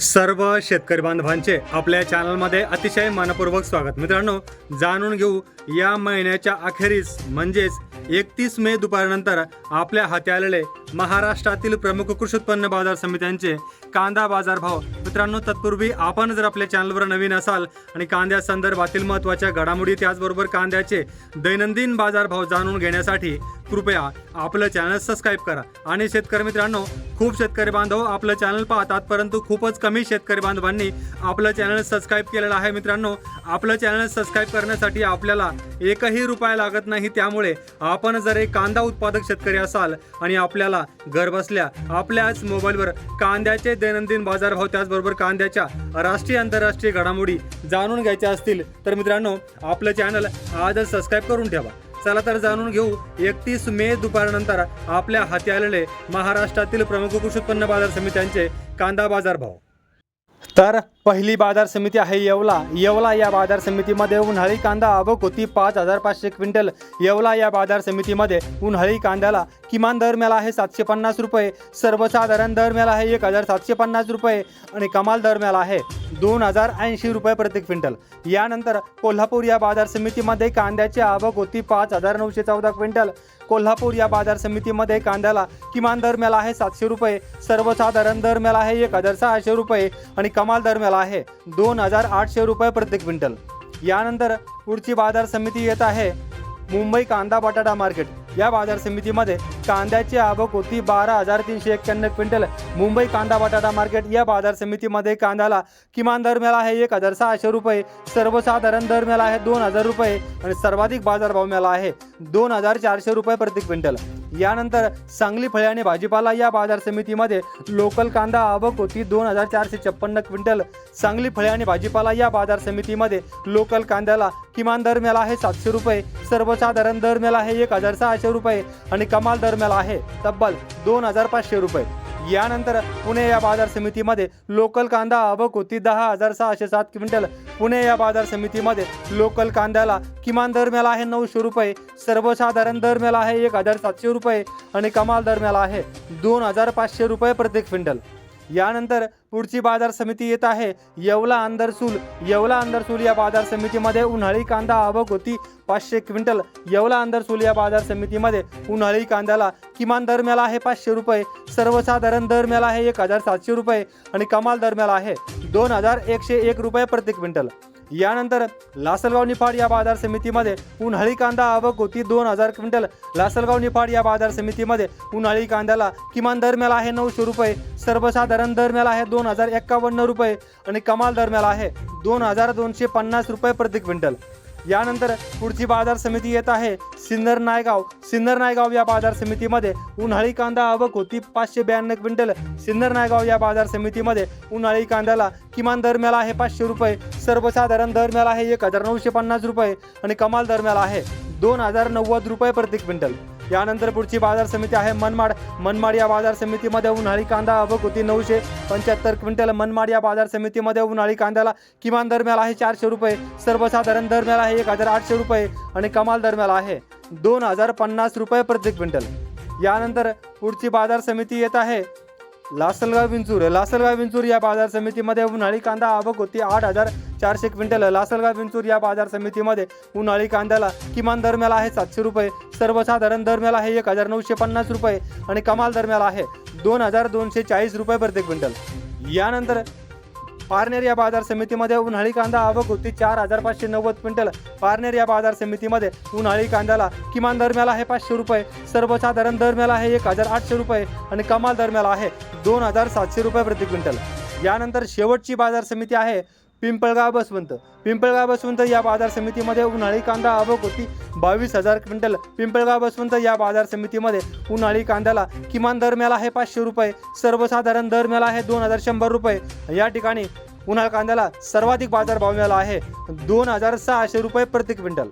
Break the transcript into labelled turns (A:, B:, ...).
A: सर्व शेतकरी बांधवांचे आपल्या चॅनलमध्ये अतिशय मनपूर्वक स्वागत. मित्रांनो जाणून घेऊ या महिन्याच्या अखेरीस म्हणजेच एकतीस मे दुपारनंतर आपल्या हाती आलेले महाराष्ट्रातील प्रमुख कृषी उत्पन्न बाजार समित्यांचे कांदा बाजार भाव मित्रांनो तत्पूर्वी आपण जर आपल्या चॅनलवर नवीन असाल आणि कांद्या संदर्भातील महत्त्वाच्या घडामोडी त्याचबरोबर कांद्याचे दैनंदिन बाजार भाव जाणून घेण्यासाठी कृपया आपलं चॅनल सबस्क्राईब करा. आणि शेतकरी मित्रांनो खूप शेतकरी बांधव आपलं चॅनल पाहतात परंतु खूपच कमी शेतकरी बांधवांनी आपलं चॅनल सबस्क्राईब केलेलं आहे. मित्रांनो आपलं चॅनल सबस्क्राईब करण्यासाठी आपल्याला एकही रुपया लागत नाही. त्यामुळे आपण जर एक कांदा उत्पादक शेतकरी असाल आणि आपल्याला घरबसल्या आपल्याच मोबाईलवर कांद्याचे दैनंदिन बाजारभाव हो, त्याचबरोबर कांद्याच्या राष्ट्रीय आंतरराष्ट्रीय घडामोडी जाणून घ्यायच्या असतील तर मित्रांनो आपलं चॅनल आजच सबस्क्राईब करून ठेवा. चला तर जाणून घेऊ एकतीस मे दुपारनंतर आपल्या हाती आलेले महाराष्ट्रातील प्रमुख कृषी उत्पन्न बाजार समित्यांचे कांदा बाजार भाव. तर पहिली बाजार समिती आहे येवला. येवला या बाजार समितीमध्ये उन्हाळी कांदा आवक होती. पाच हजार पाचशे क्विंटल. येवला या बाजार समितीमध्ये उन्हाळी कांद्याला किमान दर मिळाला आहे सातशे पन्नास रुपये. सर्वसाधारण दर मिळाला आहे एक हजार सातशे पन्नास रुपये आणि कमाल दर मिळाला आहे दोन हजार ऐंशी रुपये प्रति क्विंटल. यानंतर कोल्हापूर या बाजार समितीमध्ये कांद्याची आवक होती पाच हजार नऊशे चौदा क्विंटल. कोल्हापूर या बाजार समितीमध्ये कांद्याला किमान दर मिळाला आहे सातशे रुपये सर्वसाधारण दर मिळाला आहे एक हजार सहाशे रुपये आणि कमाल दर मिळाला आहे दोन हजार आठशे रुपये प्रति क्विंटल. यानंतर पुढची बाजार समिती येत आहे मुंबई कांदा बटाटा मार्केट या बाजार समितीमध्ये कांद्याची आवक होती बारा हजार तीनशे एक्क्याण्णव क्विंटल. मुंबई कांदा बटाटा मार्केट या बाजार समितीमध्ये कांद्याला किमान दर मिळाला आहे एक हजार सहाशे रुपये सर्वसाधारण दर मिळाला आहे दोन हजार रुपये आणि सर्वाधिक बाजारभाव मिळाला आहे दोन हजार चारशे रुपये प्रति क्विंटल. यानंतर सांगली फळे आणि भाजीपाला या बाजार समितीमध्ये लोकल कांदा आवक होती दोन हजार चारशे छप्पन्न क्विंटल. सांगली फळे आणि भाजीपाला या बाजार समितीमध्ये लोकल कांद्याला किमान दर मिळाला आहे सातशे रुपये सर्वसाधारण दर मिळाला आहे एक हजार सहाशे रुपये आणि कमाल दर मिळाला आहे तब्बल दोन हजार पाचशे रुपये. यानंतर पुणे या बाजार समितीमध्ये लोकल कांदा आवक दहा हजार सहाशे सात क्विंटल. पुणे या बाजार समितीमध्ये लोकल कांद्याला किमान दर मिळाला आहे नऊशे रुपये. सर्वसाधारण दर मिळाला आहे एक हजार सातशे रुपये आणि कमाल दर मिळाला आहे दोन हजार पाचशे रुपये प्रति क्विंटल. यानंतर पुढची बाजार समिती येत आहे. येवला अंधरसूल येवला अंदरसूल या बाजार समितीमध्ये उन्हाळी कांदा आवक होती पाचशे क्विंटल. येवला अंधरसूल या बाजार समितीमध्ये उन्हाळी कांद्याला किमान दर मिळाला आहे पाचशे रुपये सर्वसाधारण दर मिळाला आहे एक हजार सातशे रुपये आणि कमाल दर मिळाला आहे दोन हजार एकशे एक रुपये प्रति क्विंटल. यानंतर लासलगाव निफाड या बाजार समितीमध्ये उन्हाळी कांदा आवक होती. दोन हजार क्विंटल लासलगाव निफाड या बाजार समितीमध्ये उन्हाळी कांद्याला किमान दर मिळाला आहे नऊशे रुपये सर्वसाधारण दर मिळाला आहे दोन हजार एक्कावन्न रुपये आणि कमाल दर मिळाला आहे दोन हजार दोनशे पन्नास रुपये प्रति क्विंटल. यानंतर पुढची बाजार समिती येत आहे. सिन्नर नायगाव सिन्नर नायगाव या बाजार समितीमध्ये उन्हाळी कांदा आवक होती. पाचशे ब्याण्णव क्विंटल सिन्नर नायगाव या बाजार समितीमध्ये उन्हाळी कांद्याला किमान दर मिळाला आहे पाचशे रुपये. सर्वसाधारण दर मिळाला आहे एक हजार नऊशे पन्नास रुपये आणि कमाल दर मिळाला आहे दोन हजार नव्वद रुपये प्रति क्विंटल. यानंतर पुढची बाजार समिती आहे मनमाड. मनमाड या बाजार समितीमध्ये उन्हाळी कांदा आवक होती नऊशे पंच्याहत्तर क्विंटल. मनमाड या बाजार समितीमध्ये उन्हाळी कांद्याला किमान दर आहे चारशे रुपये. सर्वसाधारण दरम्याला आहे एक हजार आठशे रुपये आणि कमाल दर आहे दोन हजार पन्नास रुपये प्रति क्विंटल. यानंतर पुढची बाजार समिती येत आहे. लासलगाव विंचूर लासलगाव विंचूर या बाजार समितीमध्ये उन्हाळी कांदा आवक होती. आठ हजार चारशे क्विंटल लासलगाव विंचूर या बाजार समितीमध्ये उन्हाळी कांद्याला किमान दरम्याला आहे सातशे रुपये सर्वसाधारण दरम्याला आहे एक हजार नऊशे पन्नास रुपये आणि कमाल दरम्याला आहे दोन हजार दोनशे चाळीस रुपये प्रति क्विंटल. यानंतर पारनेर या बाजार समितीमध्ये उन्हाळी कांदा आवक होती. चार हजार पाचशे नव्वद क्विंटल पारनेर या बाजार समितीमध्ये उन्हाळी कांद्याला किमान दर मिळाला आहे पाचशे रुपये सर्वसाधारण दर मिळाला आहे एक हजार आठशे रुपये आणि कमाल दर मिळाला आहे दोन हजार सातशे रुपये प्रति क्विंटल. यानंतर शेवटची बाजार समिती आहे पिंपळगाव बसवंत. पिंपळगाव बसवंत या बाजार समितीमध्ये उन्हाळी कांदा आवक होती. बावीस हजार क्विंटल पिंपळगाव बसवंत या बाजार समितीमध्ये उन्हाळी कांद्याला किमान दर मिळाला आहे पाचशे रुपये सर्वसाधारण दर मिळाला आहे दोन हजार शंभर रुपये. या ठिकाणी उन्हाळ कांद्याला सर्वाधिक बाजारभाव मिळाला आहे दोन हजार सहाशे रुपये प्रति क्विंटल.